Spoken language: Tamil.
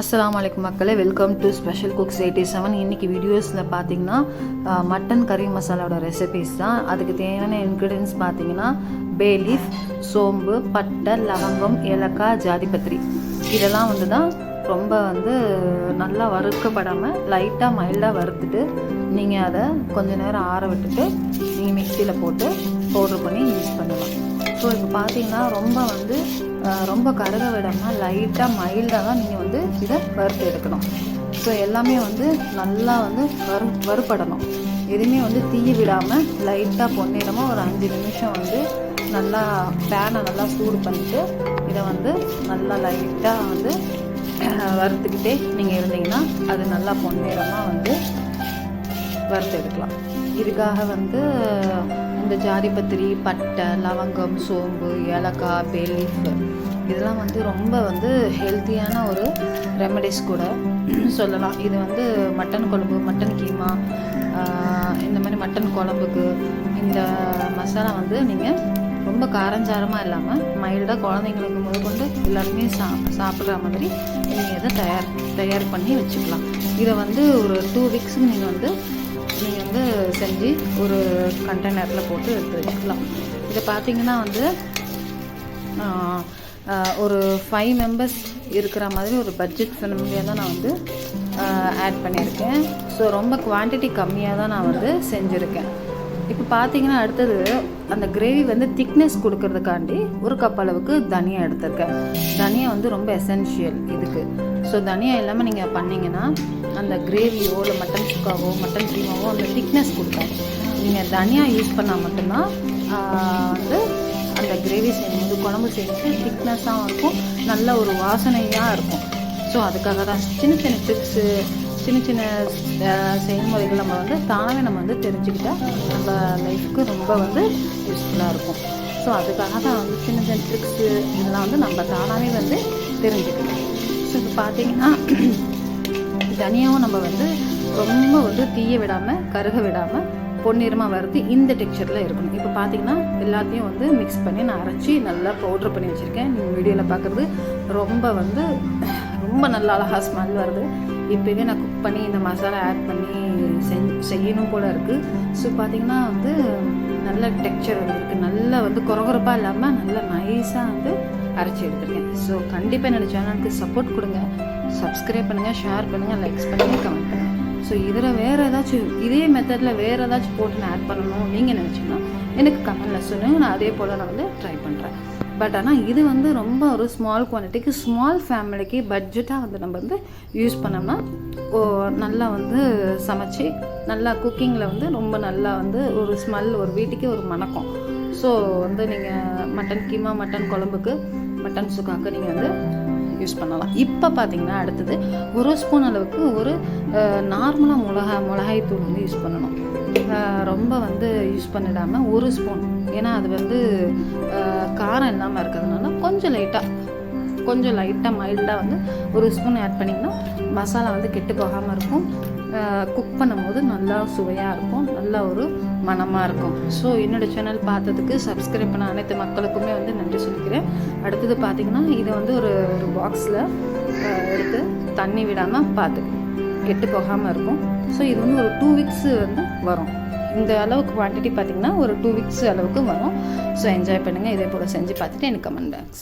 அஸ்லாம் வலைக்கும் மக்களே welcome to special cooks eighty seven இன்றைக்கி வீடியோஸில் பார்த்தீங்கன்னா மட்டன் கறி மசாலாவோட ரெசிபிஸ் தான். அதுக்கு தேவையான இன்க்ரீடியன்ஸ் பார்த்தீங்கன்னா பே லீஃப் சோம்பு பட்டை லவங்கம் ஏலக்காய் ஜாதிபத்திரி. இதெல்லாம் வந்து தான் ரொம்ப வந்து நல்லா வறுக்கப்படாமல் லைட்டாக மைல்டாக வறுத்துட்டு நீங்கள் அதை கொஞ்ச நேரம் ஆற விட்டுட்டு நீங்கள் மிக்சியில் போட்டு பவுடர் பண்ணி யூஸ் பண்ணலாம். ஸோ இப்போ பார்த்தீங்கன்னா ரொம்ப வந்து ரொம்ப கருக விடாமல் லைட்டாக மைல்டாக தான் நீங்கள் வந்து இதை வறுத்து எடுக்கணும். ஸோ எல்லாமே வந்து நல்லா வந்து வறு வறுபடணும். எதுவுமே வந்து தீய விடாமல் லைட்டாக பொன்னிறமாக ஒரு அஞ்சு நிமிஷம் வந்து நல்லா பேனை நல்லா சூடு பண்ணிவிட்டு இதை வந்து நல்லா லைட்டாக வந்து வறுத்துக்கிட்டே நீங்கள் இருந்தீங்கன்னா அது நல்லா பொன்னிறமாக வந்து வறுத்து எடுக்கலாம். இதுக்காக வந்து இந்த ஜாதிபத்திரி பட்டை லவங்கம் சோம்பு ஏலக்காய் பேலீஃப் இதெல்லாம் வந்து ரொம்ப வந்து ஹெல்த்தியான ஒரு ரெமடிஸ் கூட சொல்லலாம். இது வந்து மட்டன் குழம்பு மட்டன் கீமா இந்த மாதிரி மட்டன் குழம்புக்கு இந்த மசாலா வந்து நீங்கள் ரொம்ப காரஞ்சாரமாக இல்லாமல் மைல்டாக குழந்தைங்களுக்கு முதற்கொண்டு எல்லாருமே சா சாப்பிட்ற மாதிரி நீங்கள் இதை தயார் தயார் பண்ணி வச்சுக்கலாம். இதை வந்து ஒரு டூ வீக்ஸுக்கு நீங்கள் வந்து நீங்கள் வந்து செஞ்சு ஒரு கண்டெய்னரில் போட்டு எடுத்து வச்சுக்கலாம். இதை பார்த்தீங்கன்னா வந்து ஒரு ஃபைவ் மெம்பர்ஸ் இருக்கிற மாதிரி ஒரு பட்ஜெட் ஃபிலிம்லேயே தான் நான் வந்து ஆட் பண்ணியிருக்கேன். ஸோ ரொம்ப குவான்டிட்டி கம்மியாக தான் நான் வந்து செஞ்சுருக்கேன். இப்போ பார்த்தீங்கன்னா அடுத்தது அந்த கிரேவி வந்து திக்னஸ் கொடுக்கறதுக்காண்டி ஒரு கப் அளவுக்கு தனியாக எடுத்திருக்கேன். தனியாக வந்து ரொம்ப எசென்ஷியல் இதுக்கு. ஸோ தனியா இல்லாமல் நீங்கள் பண்ணிங்கன்னா அந்த கிரேவியோ இல்லை மட்டன் சுக்காவோ மட்டன் கீமாவோ அந்த திக்னஸ் கொடுக்கும். நீங்கள் தனியாக யூஸ் பண்ணால் மட்டும்தான் வந்து அந்த கிரேவி செய்யும்போது குழம்பு செய்யும்போது திக்னஸாகவும் இருக்கும். நல்ல ஒரு வாசனையாக இருக்கும். ஸோ அதுக்காக தான் சின்ன சின்ன டிப்ஸு சின்ன சின்ன செயல்முறைகள் நம்ம வந்து தானே நம்ம வந்து தெரிஞ்சுக்கிட்டால் நம்ம லைஃப்க்கு ரொம்ப வந்து யூஸ்ஃபுல்லாக இருக்கும். ஸோ அதுக்காக தான் வந்து சின்ன சின்ன ட்ரிக்ஸு இதெல்லாம் வந்து நம்ம தானாகவே வந்து தெரிஞ்சுக்கணும். ஸோ இப்போ பார்த்தீங்கன்னா தனியாகவும் நம்ம வந்து ரொம்ப வந்து தீய விடாமல் கருக விடாமல் பொன்னிறமாக வறுத்து இந்த டெக்ஸ்சரில் இருக்கணும். இப்போ பார்த்தீங்கன்னா எல்லாத்தையும் வந்து மிக்ஸ் பண்ணி நான் அரைச்சி நல்லா பவுட்ரு பண்ணி வச்சுருக்கேன். நீங்கள் வீடியோவில் பார்க்குறது ரொம்ப வந்து ரொம்ப நல்ல அழகாக ஸ்மெல் வருது. இப்போவே நான் குக் பண்ணி இந்த மசாலா ஆட் பண்ணி செஞ் செய்யணும் போல் இருக்குது ஸோ பார்த்தீங்கன்னா வந்து நல்ல டெக்ஸ்சர் வந்துருக்கு. நல்லா வந்து குறகுறப்பாக இல்லாமல் நல்லா நைஸாக வந்து அரைச்சி எடுத்துருக்கேன். ஸோ கண்டிப்பாக என்னோடய சேனலுக்கு சப்போர்ட் கொடுங்க. சப்ஸ்கிரைப் பண்ணுங்கள் ஷேர் பண்ணுங்கள் லைக்ஸ் பண்ணுங்கள் கமெண்ட் பண்ணுங்கள் ஸோ இதில் வேறு ஏதாச்சும் இதே மெத்தடில் வேறு ஏதாச்சும் போட்டு நான் ஆட் பண்ணணும் நீங்கள் நினச்சிங்கன்னா எனக்கு கமெண்டில் சொல்லுங்கள் நான் அதே போல் நான் வந்து ட்ரை பண்ணுறேன் பட் ஆனால் இது வந்து ரொம்ப ஒரு ஸ்மால் குவான்டிட்டிக்கு ஸ்மால் ஃபேமிலிக்கு பட்ஜெட்டாக வந்து நம்ம வந்து யூஸ் பண்ணோம்னா ஓ நல்லா வந்து சமைச்சு நல்லா குக்கிங்கில் வந்து ரொம்ப நல்லா வந்து ஒரு ஸ்மெல் ஒரு வீட்டுக்கே ஒரு மணக்கம். ஸோ வந்து நீங்கள் மட்டன் கீமா மட்டன் குழம்புக்கு மட்டன் சுக்காக்கு நீங்கள் வந்து யூஸ் பண்ணலாம். இப்போ பார்த்தீங்கன்னா அடுத்தது ஒரு ஸ்பூன் அளவுக்கு ஒரு நார்மலாக மிளகா மிளகாய் தூள் வந்து யூஸ் பண்ணணும். ரொம்ப வந்து யூஸ் பண்ணிடாமல் ஒரு ஸ்பூன். ஏன்னா அது வந்து காரம் இல்லாமல் இருக்கிறதுனால கொஞ்சம் லைட்டாக கொஞ்சம் லைட்டாக மைல்டாக வந்து ஒரு ஸ்பூன் ஆட் பண்ணிங்கன்னா மசாலா வந்து கெட்டு போகாமல் இருக்கும். குக் பண்ணும்போது நல்லா சுவையாக இருக்கும் நல்ல ஒரு மனமாக இருக்கும். ஸோ என்னோட சேனல் பார்த்ததுக்கு சப்ஸ்கிரைப் பண்ண அனைத்து மக்களுக்குமே வந்து நன்றி சொல்லிக்கிறேன். அடுத்தது பார்த்திங்கன்னா இதை வந்து ஒரு ஒரு பாக்ஸில் எடுத்து தண்ணி விடாமல் பார்த்து கெட்டு போகாமல் இருக்கும். ஸோ இது வந்து ஒரு டூ வீக்ஸு வந்து வரும். இந்த அளவுக்கு குவான்டிட்டி பார்த்தீங்கன்னா ஒரு டூ வீக்ஸ் அளவுக்கு வரும். ஸோ என்ஜாய் பண்ணுங்கள் இதே போல் செஞ்சு பார்த்துட்டு எனக்கு கமெண்ட் பாக்ஸில்